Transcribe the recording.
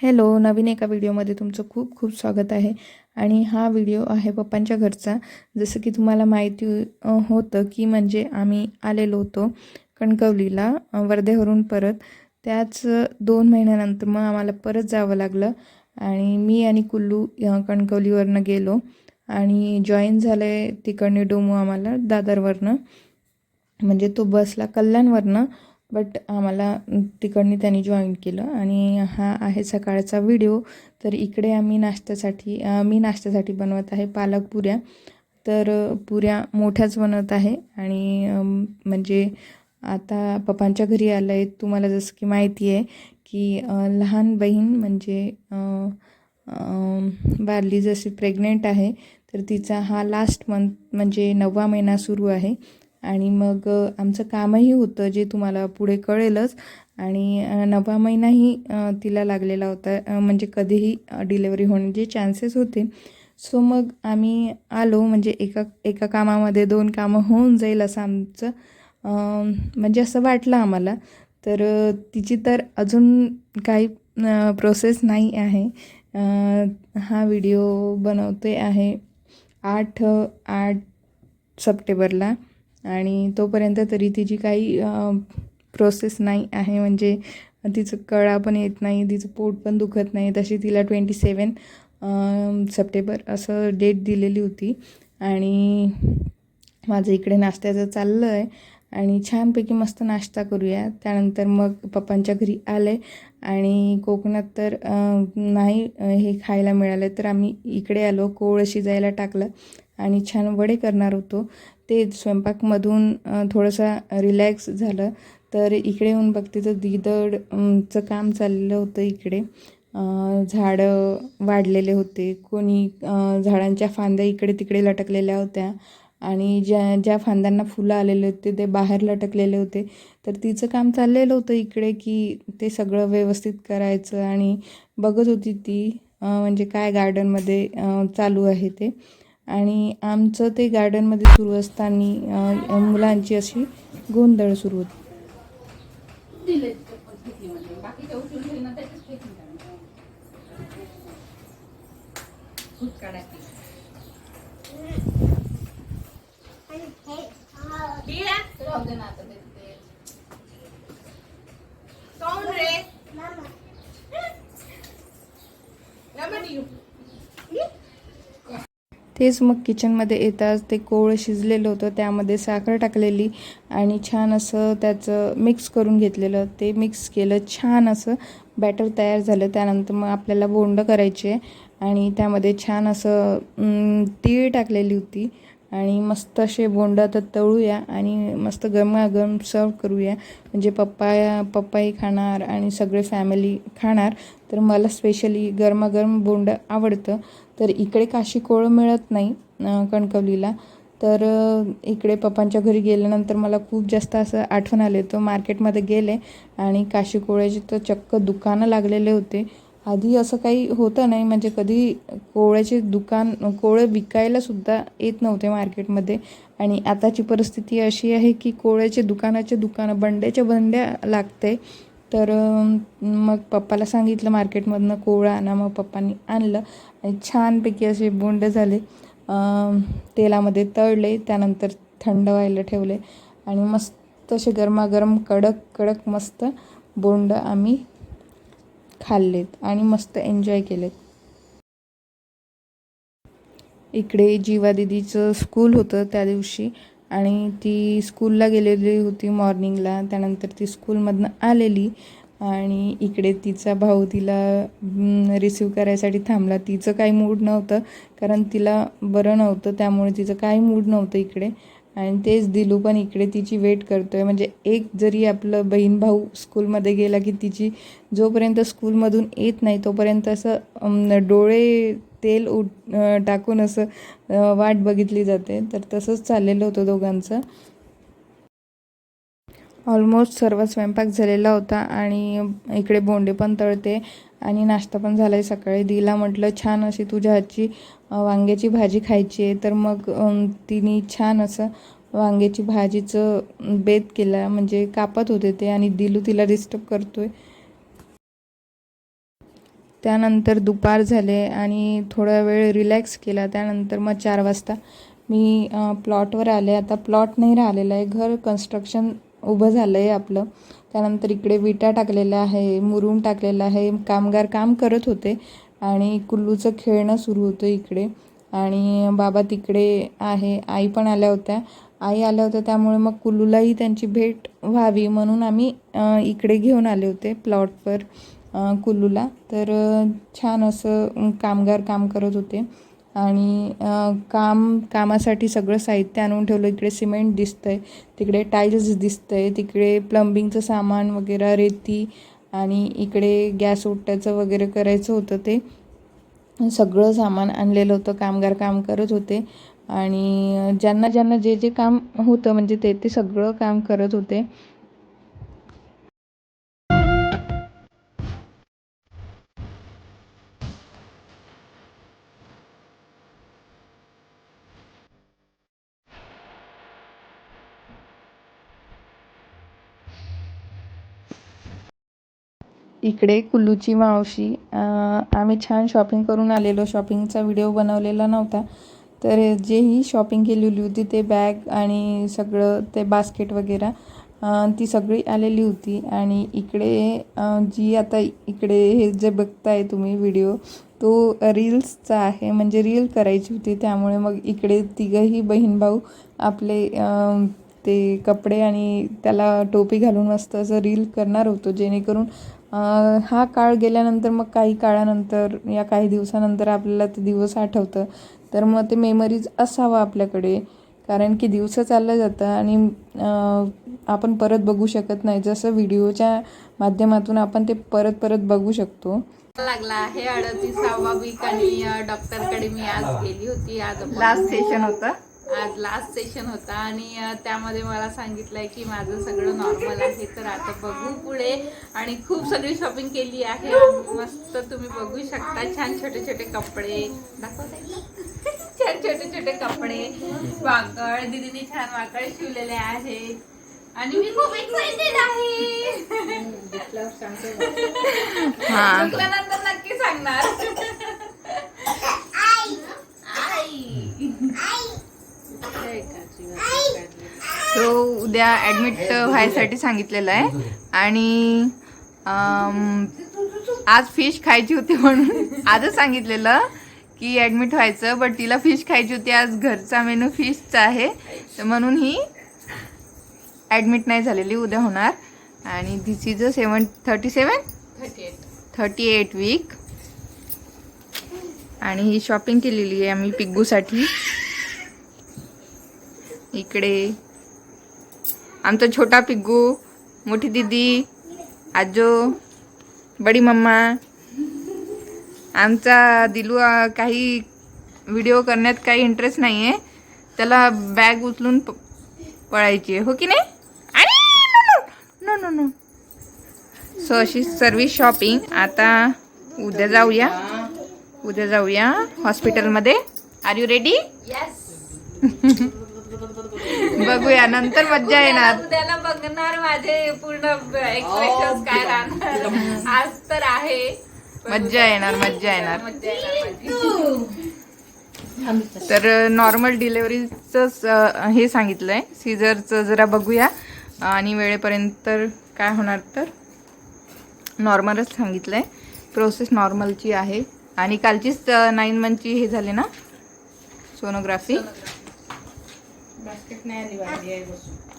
Hello नवीन एका व्हिडिओमध्ये तुमचं खूप खूप स्वागत आहे. आणि हा व्हिडिओ आहे पप्पांच्या घरचा. जसं की तुम्हाला माहिती होतं की म्हणजे आम्ही आलेलो होतो कणकवलीला वर्धेवरून परत. त्याच दोन महिन्यानंतर मग आम्हाला परत जावं लागलं. आणि मी आणि कुल्लू कणकवलीवरनं गेलो. आणि जॉईन झालं आहे तिकडने डोमू आम्हाला दादरवरनं. म्हणजे तो बसला कल्याणवरनं. बट आम्हाला तिकडनी त्यांनी जॉईन केलं आणि हा आहे सकाळचा व्हिडिओ तर इकडे आम्ही नाश्त्यासाठी मी नाश्त्यासाठी बनवत आहे पालक पुऱ्या. तर पुऱ्या मोठ्याच बनवत आहे आणि म्हणजे आता पप्पांच्या घरी आलं आहे तुम्हाला जसं की माहिती आहे की लहान बहीण म्हणजे अं, बारली जशी प्रेग्नेंट आहे तर तिचा हा लास्ट मंथ म्हणजे नववा महिना सुरू आहे. आणि मग आमचं कामही होतं जे तुम्हाला पुढे कळेलच. आणि नवा महिनाही तिला लागलेला होता म्हणजे कधीही डिलेवरी होण्याचे चान्सेस होते. सो मग आम्ही आलो म्हणजे एका एका कामामध्ये दोन कामं होऊन जाईल असं आमचं म्हणजे असं वाटलं आम्हाला. तर तिची तर अजून काही प्रोसेस नाही आहे. हा व्हिडिओ बनवते आहे आठ आठ सप्टेंबरला. आणि तोपर्यंत तरी तिची काही प्रोसेस नाही आहे. म्हणजे तिचं कळा पण येत नाही तिचं पोट पण दुखत नाही. तशी तिला ट्वेंटी सेवन सप्टेंबर असं डेट दिलेली होती. आणि माझं इकडे नाश्त्याचं चाललं आहे आणि छानपैकी मस्त नाश्ता करूया. त्यानंतर मग पप्पांच्या घरी आले. आणि कोकणात तर नाही हे खायला मिळालं. तर आम्ही इकडे आलो. कोळ शिजायला टाकलं. आणि छान वडे करणार होतो. ते स्वयंपाकमधून थोडंसं रिलॅक्स झालं. तर इकडे येऊन बघते तर दिदडचं काम चाललेलं होतं इकडे. झाडं वाढलेले होते. कोणी झाडांच्या फांद्या इकडे तिकडे लटकलेल्या होत्या. आणि ज्या ज्या फांद्यांना फुलं आलेले होते ते बाहेर लटकलेले होते. तर तिचं काम चाललेलं होतं इकडे की ते सगळं व्यवस्थित करायचं. आणि बघत होती ती म्हणजे काय गार्डनमध्ये चालू आहे ते. आणि आमचं ते गार्डनमध्ये सुरू असताना मुलांची अशी गोंधळ सुरू होती. तेच मग किचनमध्ये येताच ते कोळ शिजलेलं होतं त्यामध्ये साखर टाकलेली आणि छान असं त्याचं मिक्स करून घेतलेलं. ते मिक्स केलं छान असं बॅटर तयार झालं. त्यानंतर मग आपल्याला बोंड करायचे आणि त्यामध्ये छान असं तीळ टाकलेली होती. आणि मस्त असे बोंड आता तळूया आणि मस्त गरमागरम सर्व करूया. म्हणजे पप्पा पप्पाही खाणार आणि सगळे फॅमिली खाणार. तर मला स्पेशली गरमागरम बोंड आवडतं. तर इकडे काशी कोळं मिळत नाही कणकवलीला. तर इकडे पप्पांच्या घरी गेल्यानंतर मला खूप जास्त असं आठवण आले. तर मार्केटमध्ये गेले आणि काशी कोळ्याचे तर चक्क दुकानं लागलेले होते. आधी असं काही होतं नाही. म्हणजे कधी कोवळ्याचे दुकान कोवळे विकायला सुद्धा येत नव्हते मार्केटमध्ये. आणि आताची परिस्थिती अशी आहे की कोवळ्याचे दुकानाचे दुकानं बंड्याच्या बंड्या लागते. तर मग पप्पाला सांगितलं मार्केटमधनं कोवळा आणा मग पप्पांनी आणलं. आणि छानपैकी असे बोंड झाले. तेलामध्ये तळले त्यानंतर थंड व्हायला ठेवले. आणि मस्त असे गरमागरम कडक कडक मस्त बोंड आम्ही खाल्लेत आणि मस्त एन्जॉय केलेत. इकडे जीवा दिदीचं स्कूल होतं त्या दिवशी. आणि ती स्कूलला गेलेली होती मॉर्निंगला त्यानंतर ती स्कूलमधनं आलेली. आणि इकडे तिचा भाऊ तिला रिसीव करायसाठी थांबला. तिचं काही मूड नव्हतं कारण तिला बरं नव्हतं. त्यामुळे तिचं काही मूड नव्हतं इकडे. आणि तेच दिलू पण इकडे तिची वेट करतो आहे म्हणजे एक जरी आपलं बहीण भाऊ स्कूलमध्ये गेला की तिची जोपर्यंत स्कूलमधून येत नाही तोपर्यंत असं डोळे तेल उठ टाकून असं वाट बघितली जाते. तर तसंच चाललेलं होतं दोघांचं. ऑलमोस्ट सर्व स्वयंपाक झालेला होता आणि इकडे बोंडे पण तळते आणि नाश्ता पण झाला आहे सकाळी. दिला म्हटलं छान अशी तुझ्या हातची वांग्याची भाजी खायची आहे. तर मग तिने छान असं वांग्याची भाजीचं बेत केला. म्हणजे कापत होते ते आणि दिलू तिला डिस्टर्ब आहे त्यानंतर दुपार झाले आणि थोडा वेळ रिलॅक्स केला. त्यानंतर मग चार वाजता मी प्लॉटवर आले. आता प्लॉट नाही राहिलेला आहे. घर कन्स्ट्रक्शन उभं झालं आहे आपलं. त्यानंतर इकडे विटा टाकलेल्या आहे मुरूम टाकलेलं आहे कामगार काम करत होते आणि कुल्लूचं खेळणं सुरू होतं इकडे. आणि बाबा तिकडे आहे आई पण आल्या होत्या. आई आल्या होत्या त्यामुळे मग कुल्लूलाही त्यांची भेट व्हावी म्हणून आम्ही इकडे घेऊन आले होते प्लॉटवर कुल्लूला. तर छान असं कामगार काम करत होते. आणि काम कामासाठी सगळं साहित्य आणून ठेवलं. इकडे सिमेंट दिसतंय तिकडे टाईल्स दिसतंय तिकडे प्लंबिंगचं सामान वगैरे रेती आणि इकडे गॅस ओट्याचं वगैरे करायचं होतं ते. सगळं सामान आणलेलं होतं कामगार काम करत होते. आणि ज्यांना ज्यांना जे जे काम होतं म्हणजे ते ते सगळं काम करत होते. इकडे कुल्लूची मावशी आम्ही छान शॉपिंग करून आलेलो. शॉपिंगचा व्हिडिओ बनवलेला नव्हता. तर जेही शॉपिंग केलेली होती ते बॅग आणि सगळं ते बास्केट वगैरे ती सगळी आलेली होती. आणि इकडे जी आता इकडे हे जे बघताय तुम्ही व्हिडिओ तो रील्सचा आहे. म्हणजे रील करायची होती. त्यामुळे मग इकडे तिघंही बहीण भाऊ आपले ते कपडे आणि त्याला टोपी घालून मस्त असं रील करणार होतो. जेणेकरून हा काळ गेल्यानंतर मग काही काळानंतर या काही दिवसानंतर आपल्याला ते दिवस आठवतं. तर मग ते मेमरीज असावं आपल्याकडे. कारण की दिवस चाललं जातं आणि आपण परत बघू शकत नाही. जसं व्हिडिओच्या माध्यमातून आपण ते परत परत बघू शकतो. लागला आहे अडतीसावा वीक आणि डॉक्टरकडे मी आज गेली होती. आज लास्ट सेशन होतं. आज लास्ट सेशन होता आणि त्यामध्ये मला सांगितलंय की माझं सगळं नॉर्मल आहे. तर आता बघू पुढे. आणि खूप सगळी शॉपिंग केली आहे. मस्त तुम्ही बघू शकता. छान छोटे छोटे कपडे. दाखवताय का? छान छोटे छोटे कपडे. वाकळ. दीदीने छान वाकळ शिवलेले आहेत आणि मी खूप एक्साइटेड आहे. हां. नक्की सांगणार. तो उद्या ॲडमिट uh, व्हायसाठी सांगितलेलं आहे. आणि um, आज फिश खायची होती म्हणून आजच सांगितलेलं की ॲडमिट व्हायचं बट तिला फिश खायची होती. आज घरचा मेनू फिशचा आहे. तर म्हणून ही ॲडमिट नाही झालेली उद्या होणार. आणि this is a seven thirty seven thirty eight thirty eight week आणि ही शॉपिंग केलेली आहे आम्ही पिग्गूसाठी. इकडे. आमचा छोटा पिग्गू मोठी दीदी आजो बडी मम्मा. आमचा दिलू काही व्हिडिओ करण्यात काही इंटरेस्ट नाही आहे त्याला बॅग उचलून पळायची आहे. हो की नाही? आणि नो नो नो सो अशी सर्व शॉपिंग आता उद्या जाऊया. उद्या जाऊया हॉस्पिटलमध्ये आर यू रेडी बघूया नंतर मज्जा येणार. उद्याला बघणार माझे पूर्ण एक्सप्रेशन काय राहणार. आज तर आहे. मज्जा येणार मज्जा येणार. तर नॉर्मल डिलेवरीचं हे सांगितलं आहे सीझरचं जरा बघूया. आणि वेळेपर्यंत काय होणार तर? नॉर्मलच सांगितलं आहे प्रोसेस नॉर्मलची आहे. आणि कालचीच नाईन मंथची हे झाली ना? सोनोग्राफी नाही आली वाजली आहे बसून.